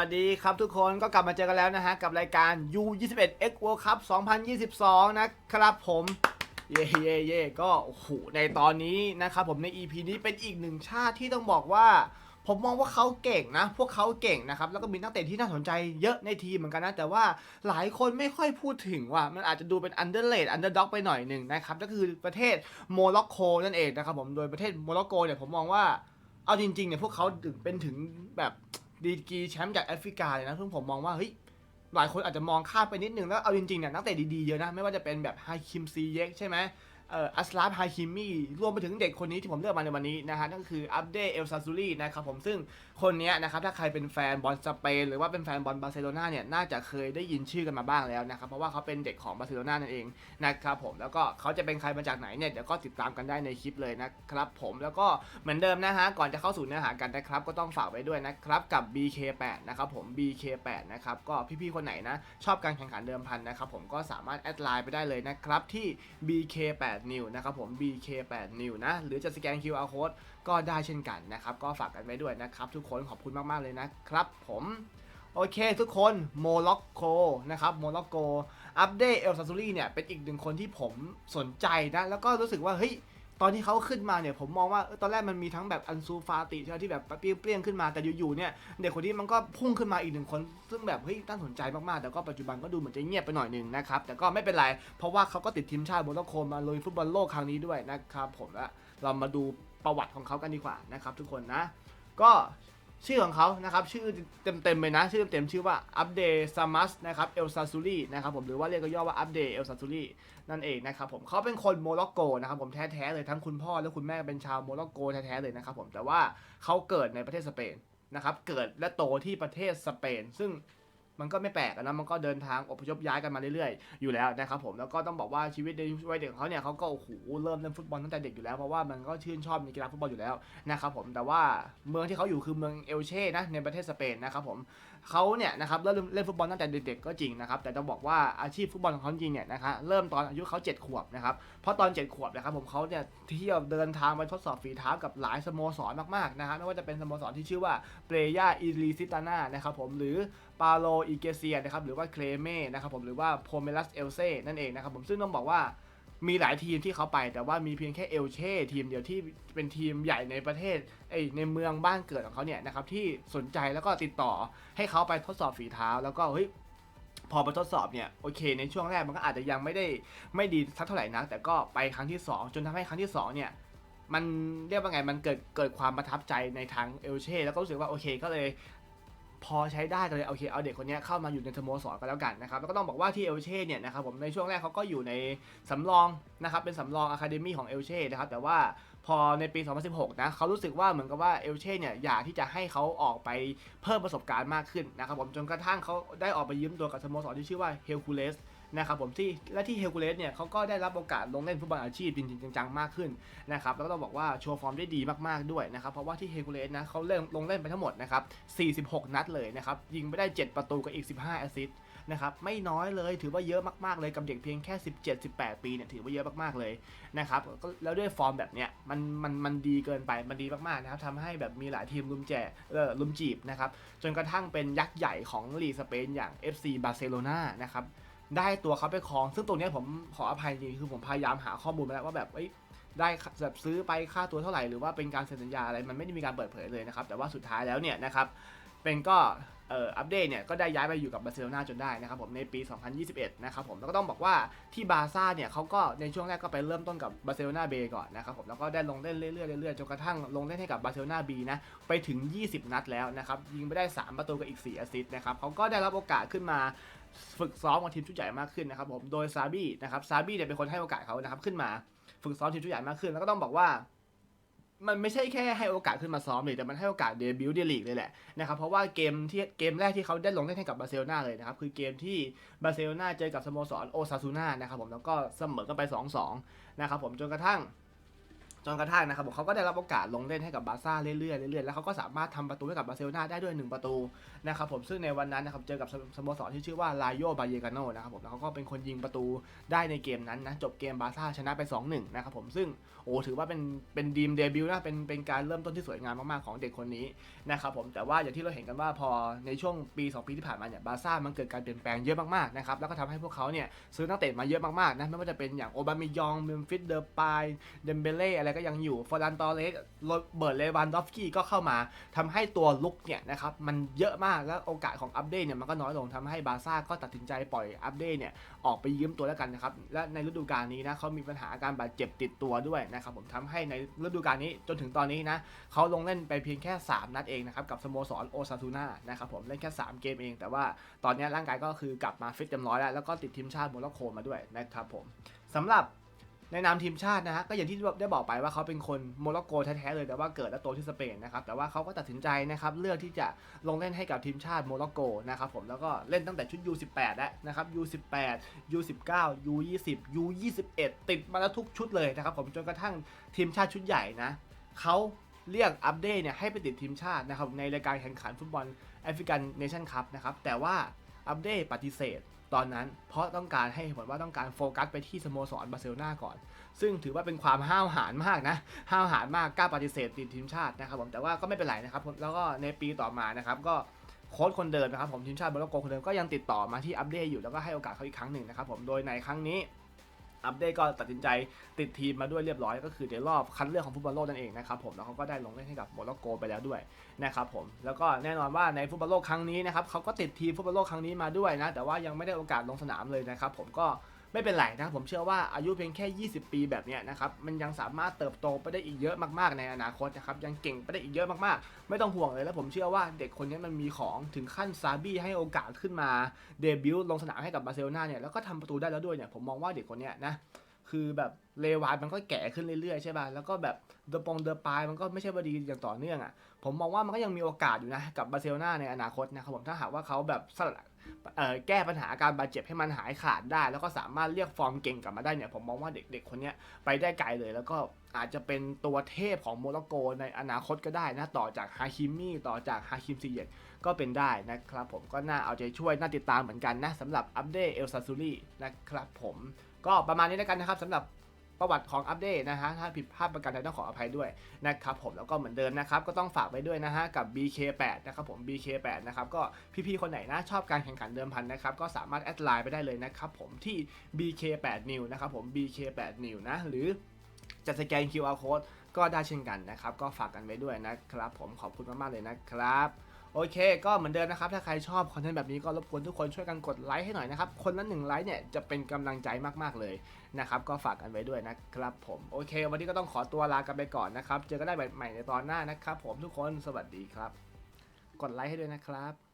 สวัสดีครับทุกคนก็กลับมาเจอกันแล้วนะฮะ กับรายการ U21 X World Cup 2022 นะครับผม เย่เย่เย่ก็โอ้โหในตอนนี้นะครับผมใน EP นี้เป็นอีกหนึ่งชาติที่ต้องบอกว่า ผมมองว่าเขาเก่งนะ พวกเขาเก่งนะครับ แล้วก็มีนักเตะที่น่าสนใจเยอะในทีมเหมือนกันนะ แต่ว่าหลายคนไม่ค่อยพูดถึงว่ามันอาจจะดูเป็น underrate underdog ไปหน่อยหนึ่งนะครับก็คือประเทศโมร็อกโกนั่นเองนะครับผมโดยประเทศโมร็อกโกเนี่ยผมมองว่าเอาจริงๆเนี่ยพวกเขาถึงเป็นถึงแบบ ดีกรีแชมป์จากแอฟริกาเลยนะซึ่งผมมองว่าเฮ้ยหลายคนอาจจะมองข้ามไปนิดนึงแล้วเอาจริงๆเนี่ยนักเตะดีๆเยอะนะไม่ว่าจะเป็นแบบไฮคิมซีเยกใช่ไหม เอ่ออัสลาฟฮาคิมี่รวมไปถึงเด็กคนนี้ที่ผมเลือกมาในวันนี้นะฮะนั่นคืออัปเดตเอลซาซูรีนะครับผมซึ่งคนนี้นะครับถ้าใครเป็นแฟนบอลสเปนหรือว่าเป็นแฟนบอลบาร์เซโลนาเนี่ยน่าจะเคยได้ยินชื่อกันมาบ้างแล้วนะครับเพราะว่าเขาเป็นเด็กของบาร์เซโลนานั่นเองนะครับผมแล้วก็เขาจะเป็นใครมาจากไหนเนี่ยเดี๋ยวก็ติดตามกันได้ในคลิปเลยนะครับผมแล้วก็เหมือนเดิมนะฮะก่อนจะเข้าสู่เนื้อหากันนะครับก็ต้องฝากไว้ด้วยนะครับกับ BK8 นะครับผม BK8 นะครับก็พี่ๆคนไหนนะชอบการแข่งขันเดิมพันนะครับผมก็สามารถแอดไลน์ไปได้เลยนะครับที่ BK8 นิวนะครับผม BK8 นิ้วนะ หรือจะสแกน QR code ก็ได้เช่นกันนะครับ ก็ฝากกันไว้ด้วยนะครับ ทุกคนขอบคุณมาก ๆ เลยนะครับผมโอเคทุกคนโมล็อกโกนะครับโมล็อกโกอัปเดตเอลซาซูรี่เนี่ยเป็นอีกหนึ่งคนที่ผมสนใจนะ แล้วก็รู้สึกว่าเฮ้ย ตอนที่เขาขึ้นมาเนี่ยผมมองว่าตอนแรกมันมีทั้งแบบอันซูฟาติใช่ไหมที่แบบเปรี้ยงๆขึ้นมาแต่อยู่ๆเนี่ยเด็กคนนี้มันก็พุ่งขึ้นมาอีกหนึ่งคน ซึ่งแบบเฮ้ยน่าสนใจมากๆแต่ก็ปัจจุบันก็ดูเหมือนจะเงียบไปหน่อยหนึ่งนะครับแต่ก็ไม่เป็นไรเพราะว่าเขาก็ติดทีมชาติโมร็อกโกมาลุยฟุตบอลโลกครั้งนี้ด้วยนะครับผมและเรามาดูประวัติของเขากันดีกว่านะครับทุกคนนะก็ ชื่อของเขานะครับ ชื่อเต็มๆเลยนะ ชื่อเต็มๆชื่อว่าอัปเดตซามัสนะครับเอลซาซูรีนะครับผมหรือว่าเรียกย่อว่าอัปเดตเอลซาซูรีนั่นเองนะครับผมเขาเป็นคนโมร็อกโกนะครับผมแท้ๆเลยทั้งคุณพ่อและคุณแม่เป็นชาวโมร็อกโกแท้ๆเลยนะครับผมแต่ว่าเขาเกิดในประเทศสเปนนะครับเกิดและโตที่ประเทศสเปน ซึ่ง มันก็ไม่แปลกนะมันก็เดินทางอพยพย้ายกันมาเรื่อยๆ อยู่แล้วนะครับผมแล้วก็ต้องบอกว่าชีวิตในวัยเด็กของเขาเนี่ยเขาก็โอ้โหเริ่มเล่นฟุตบอลตั้งแต่เด็กอยู่แล้วเพราะว่ามันก็ชื่นชอบในกีฬาฟุตบอลอยู่แล้วนะครับผมแต่ว่าเมืองที่เขาอยู่คือเมืองเอลเช่นะในประเทศสเปนนะครับผมเขาเนี่ยนะครับเริ่มเล่นฟุตบอลตั้งแต่เด็กๆก็จริงนะครับแต่ต้องบอกว่าอาชีพฟุตบอลของเขาจริงเนี่ยนะครับเริ่มตอนอายุเขา7ขวบนะครับเพราะตอน 7 ขวบนะครับผมเขาเนี่ยเที่ยวเดินทางไปทดสอบฝีเท้ากับหลายสโมสรมากๆนะครับไม่ว่าจะเป็นสโมสรที่ชื่อว่าเปรย่าอิลิซิตานานะครับผมหรือปาโลอีเกเซียนะครับหรือว่าเคลเม่นะครับผมหรือว่าโพเมลัสเอลเซ่นั่นเองนะครับผมซึ่งต้องบอกว่า มีหลายทีมที่เขาไป แต่ว่ามีเพียงแค่เอลเช่ทีมเดียวที่เป็นทีมใหญ่ในประเทศไอในเมืองบ้านเกิดของเขาเนี่ยนะครับที่สนใจแล้วก็ติดต่อให้เขาไปทดสอบฝีเท้า แล้วก็เฮ้ยพอไปทดสอบเนี่ยโอเค ในช่วงแรกมันก็อาจจะยังไม่ได้ไม่ดีสักเท่าไหร่นักแต่ก็ไปครั้งที่สองจนทำให้ครั้งที่สองเนี่ยมันเรียกว่าไงมันเกิดเกิดความประทับใจในทางเอลเช่แล้วก็รู้สึกว่าโอเคก็เลย พอใช้ได้ก็เลยโอเคเอาเด็กคนนี้เข้ามาอยู่ในสโมสรก็แล้วกันนะครับแล้วก็ต้องบอกว่าที่เอลเช่เนี่ยนะครับผมในช่วงแรกเขาก็อยู่ในสำรองนะครับเป็นสำรองอะคาเดมี่ของเอลเช่นะครับแต่ว่าพอในปี 2016 นะเขารู้สึกว่าเหมือนกับว่าเอลเช่เนี่ยอยากที่จะให้เขาออกไปเพิ่มประสบการณ์มากขึ้นนะครับผมจนกระทั่งเขาได้ออกไปยืมตัวกับสโมสรที่ชื่อว่าเฮลคูเลส นะครับผมที่และที่เฮลคูเลสเนี่ยเขาก็ได้รับโอกาสลงเล่นฟุตบอลอาชีพจริงๆจังๆมากขึ้นนะครับแล้วก็ต้องบอกว่าโชว์ฟอร์มได้ดีมากๆด้วยนะครับเพราะว่าที่เฮลกูเลสนะเขาเล่นลงเล่นไปทั้งหมดนะครับ 46 นัดเลยนะครับยิงไปได้ 7 ประตูกับอีก 15 แอสซิสต์นะครับไม่น้อยเลยถือว่าเยอะมากๆเลยกับเด็กเพียงแค่ 17-18 ปีเนี่ยถือว่าเยอะมากๆเลยนะครับแล้วด้วยฟอร์มแบบเนี้ยมันมันมันดีเกินไปมันดีมากๆนะครับทำให้แบบมีหลายทีมลุมแจเออลุมจีบนะครับจนกระทั่งเป็นยักษ์ใหญ่ของลีสเปนอย่าง FC บาร์เซโลนานะครับ ได้ตัวเขาไปครอง ซึ่งตรงนี้ผมขออภัยจริงคือผมพยายามหาข้อมูลมาแล้วว่าแบบเอ้ยได้แบบซื้อไปค่าตัวเท่าไหร่หรือว่าเป็นการเซ็นสัญญาอะไรมันไม่ได้มีการเปิดเผยเลยนะครับ แต่ว่าสุดท้ายแล้วเนี่ยนะครับเป็นก็อัปเดตเนี่ยก็ได้ย้ายไปอยู่กับบาร์เซโลนาจนได้นะครับผมในปี 2021 นะครับผมแล้วก็ต้องบอกว่าที่บาร์ซ่าเนี่ยเขาก็ในช่วงแรกก็ไปเริ่มต้นกับบาร์เซโลนาเบก่อนนะครับผมแล้วก็ได้ลงเล่นเรื่อยๆเรื่อยๆจนกระทั่งลงเล่นให้กับบาร์เซโลนาบีนะไปถึง 20 นัดแล้วนะครับยิงไปได้ 3 ประตูกับอีก 4 แอสซิสต์นะครับเขาก็ได้รับโอกาสขึ้นมา ฝึกซ้อมกับทีมชุดใหญ่มากขึ้นนะครับผมโดยซาบี้นะครับซาบี้เนี่ยเป็นคนให้โอกาสเขานะครับขึ้นมา ฝึกซ้อมทีมชุดใหญ่มากขึ้น แล้วก็ต้องบอกว่า มันไม่ใช่แค่ให้โอกาสขึ้นมาซ้อมเลยแต่มันให้โอกาสเดบิวต์เดลีกเลยแหละนะครับเพราะว่าเกมที่เกมแรกที่เขาได้ลงเล่นให้กับบาร์เซโลนาเลยนะครับคือเกมที่บาร์เซโลนาเจอกับสโมสรโอซาซูน่านะครับผมแล้วก็เสมอกันไป 2-2นะครับผมจนกระทั่ง จนกระทั่งนะครับผมเขาก็ได้รับโอกาสลงเล่นให้กับบาร์ซ่าเรื่อยๆเรื่อยๆแล้วเขาก็สามารถทำประตูให้กับบาร์เซโลนาได้ด้วย 1 ประตูนะครับผมซึ่งในวันนั้นนะครับเจอกับสโมสรที่ชื่อว่าลาโยบาเยกาโนนะครับผมแล้วเขาก็เป็นคนยิงประตูได้ในเกมนั้นนะจบเกมบาร์ซ่าชนะไป 2-1 นะครับผมซึ่งโอ้ถือว่าเป็นเป็นดีมเดบิวต์นะเป็นเป็นการเริ่มต้นที่สวยงามมากๆของเด็กคนนี้นะครับผมแต่ว่าอย่างที่เราเห็นกันว่าพอในช่วงปี 2 ปีที่ผ่านมาเนี่ยบาร์ซ่ามันเกิดการเปลี่ยนแปลงเยอะมากๆนะครับแล้วก็ทำให้พวกเขาเนี่ยซื้อนักเตะมาเยอะมากๆนะไม่ว่าจะเป็นอย่างโอบามิยองเมมฟิสเดอร์ปายเดมเบเล่อะไรกยังอยู่ฟอร์ดันตอเรสโรเบิร์ตเลวันดอฟสกี้ก็เข้ามาทำให้ตัวลุกเนี่ยนะครับมันเยอะมากแล้วโอกาสของอัปเดตเนี่ยมันก็น้อยลงทำให้บาร์ซ่าก็ตัดสินใจปล่อยอัปเดตเนี่ยออกไปยืมตัวแล้วกันนะครับและในฤดูกาลนี้นะเขามีปัญหาอาการบาดเจ็บติดตัวด้วยนะครับผมทำให้ในฤดูกาลนี้จนถึงตอนนี้นะเขาลงเล่นไปเพียงแค่ 3 นัดเองนะครับกับสโมสรโอซาทูน่านะครับผมเล่นแค่ 3 เกมเอง แต่ว่าตอนนี้ร่างกายก็คือกลับมาฟิตเต็มร้อยแล้วแล้วก็ติดทีมชาติโมร็อกโกมาด้วยนะครับผมสำหรับ ในนามทีมชาตินะฮะก็อย่างที่ได้บอกไปว่าเขาเป็นคนโมร็อกโกแท้ๆเลยแต่ว่าเกิดและโตที่สเปนนะครับแต่ว่าเขาก็ตัดสินใจนะครับเลือกที่จะลงเล่นให้กับทีมชาติโมร็อกโกนะครับผมแล้วก็เล่นตั้งแต่ชุด U18 แล้วนะครับ U18 U19 U20 U21 ติดมาแล้วทุกชุดเลยนะครับผมจนกระทั่งทีมชาติชุดใหญ่นะเขาเรียกอัปเดตเนี่ยให้ไปติดทีมชาตินะครับในรายการแข่งขันฟุตบอลแอฟริกันเนชั่นคัพนะครับแต่ว่าอัปเดตปฏิเสธ ตอนนั้น เพราะต้องการให้ผลว่าต้องการโฟกัสไปที่สโมสรบาร์เซโลนาก่อน ซึ่งถือว่าเป็นความห้าวหาญมากนะ ห้าวหาญมากกล้าปฏิเสธติดทีมชาตินะครับผมแต่ว่าก็ไม่เป็นไรนะครับแล้วก็ในปีต่อมานะครับก็โค้ชคนเดิมนะครับผมทีมชาติโมร็อกโกคนเดิมก็ยังติดต่อมาที่อัปเดตอยู่แล้วก็ให้โอกาสเขาอีกครั้งหนึ่งนะครับผมโดยในครั้งนี้ อัปเดตก็ตัดสินใจติดทีมมาด้วยเรียบร้อย ก็คือในรอบคัดเลือกของฟุตบอลโลกนั่นเองนะครับผมแล้วเขาก็ได้ลงเล่นให้กับโมร็อกโกไปแล้วด้วยนะครับผมแล้วก็แน่นอนว่าในฟุตบอลโลกครั้งนี้นะครับเขาก็ติดทีมฟุตบอลโลกครั้งนี้มาด้วยนะแต่ว่ายังไม่ได้โอกาสลงสนามเลยนะครับผมก็ ไม่เป็นไรนะครับผมเชื่อว่าอายุเพียงแค่ 20 ปีแบบนี้นะครับมันยังสามารถเติบโตไปได้อีกเยอะมากๆในอนาคตนะครับยังเก่งไปได้อีกเยอะมากๆ ไม่ต้องห่วงเลยแล้วผมเชื่อว่าเด็กคนนี้มันมีของถึงขั้นซาบี้ให้โอกาสขึ้นมาเดบิวต์ลงสนามให้กับบาร์เซโลนาเนี่ยแล้วก็ทำประตูได้แล้วด้วยเนี่ยผมมองว่าเด็กคนนี้นะ คือแบบเลวานมันก็แก่ขึ้นเรื่อยๆใช่ป่ะแล้วก็แบบเดอปงเดอปายมันก็ไม่ใช่ว่าดีอย่างต่อเนื่องอะผมมองว่ามันก็ยังมีโอกาสอยู่นะกับบาร์เซโลนาในอนาคตนะครับผมถ้าหากว่าเขาแบบสลัดแก้ปัญหาการบาดเจ็บให้มันหายขาดได้ แล้วก็สามารถเรียกฟอร์มเก่งกลับมาได้เนี่ยผมมองว่าเด็กๆคนนี้ไปได้ไกลเลย แล้วก็อาจจะเป็นตัวเทพของโมร็อกโกในอนาคตก็ได้นะต่อจากฮาคิมี่ต่อจากฮาคิมซีเยตก็เป็นได้นะครับผมก็น่าเอาใจช่วยน่าติดตามเหมือนกันนะสำหรับอัปเดตเอลซาซูรีนะครับผม ก็ประมาณนี้แล้วกันนะครับสำหรับประวัติของอัปเดตนะฮะ ถ้าผิดพลาดประการใดต้องขออภัยด้วยนะครับผม แล้วก็เหมือนเดิมนะครับ ก็ต้องฝากไว้ด้วยนะฮะ กับ BK8 นะครับผม BK8 นะครับ ก็พี่ๆ คนไหนนะชอบการแข่งขันเดิมพันนะครับ ก็สามารถแอดไลน์ไปได้เลยนะครับผมที่ BK8 New นะครับผม BK8 New นะ หรือจะสแกน QR code ก็ได้เช่นกันนะครับ ก็ฝากกันไว้ด้วยนะครับผม ขอบคุณมากๆเลยนะครับ โอเค ก็เหมือนเดิมนะครับ ถ้าใครชอบคอนเทนต์แบบนี้ก็รบกวนทุกคนช่วยกันกดไลค์ให้หน่อยนะครับ คนละหนึ่งไลค์เนี่ยจะเป็นกำลังใจมากๆเลยนะครับ ก็ฝากกันไว้ด้วยนะครับผม โอเค วันนี้ก็ต้องขอตัวลากันไปก่อนนะครับ เจอกันได้ใหม่ในตอนหน้านะครับ ผมทุกคน สวัสดีครับ กดไลค์ให้ด้วยนะครับ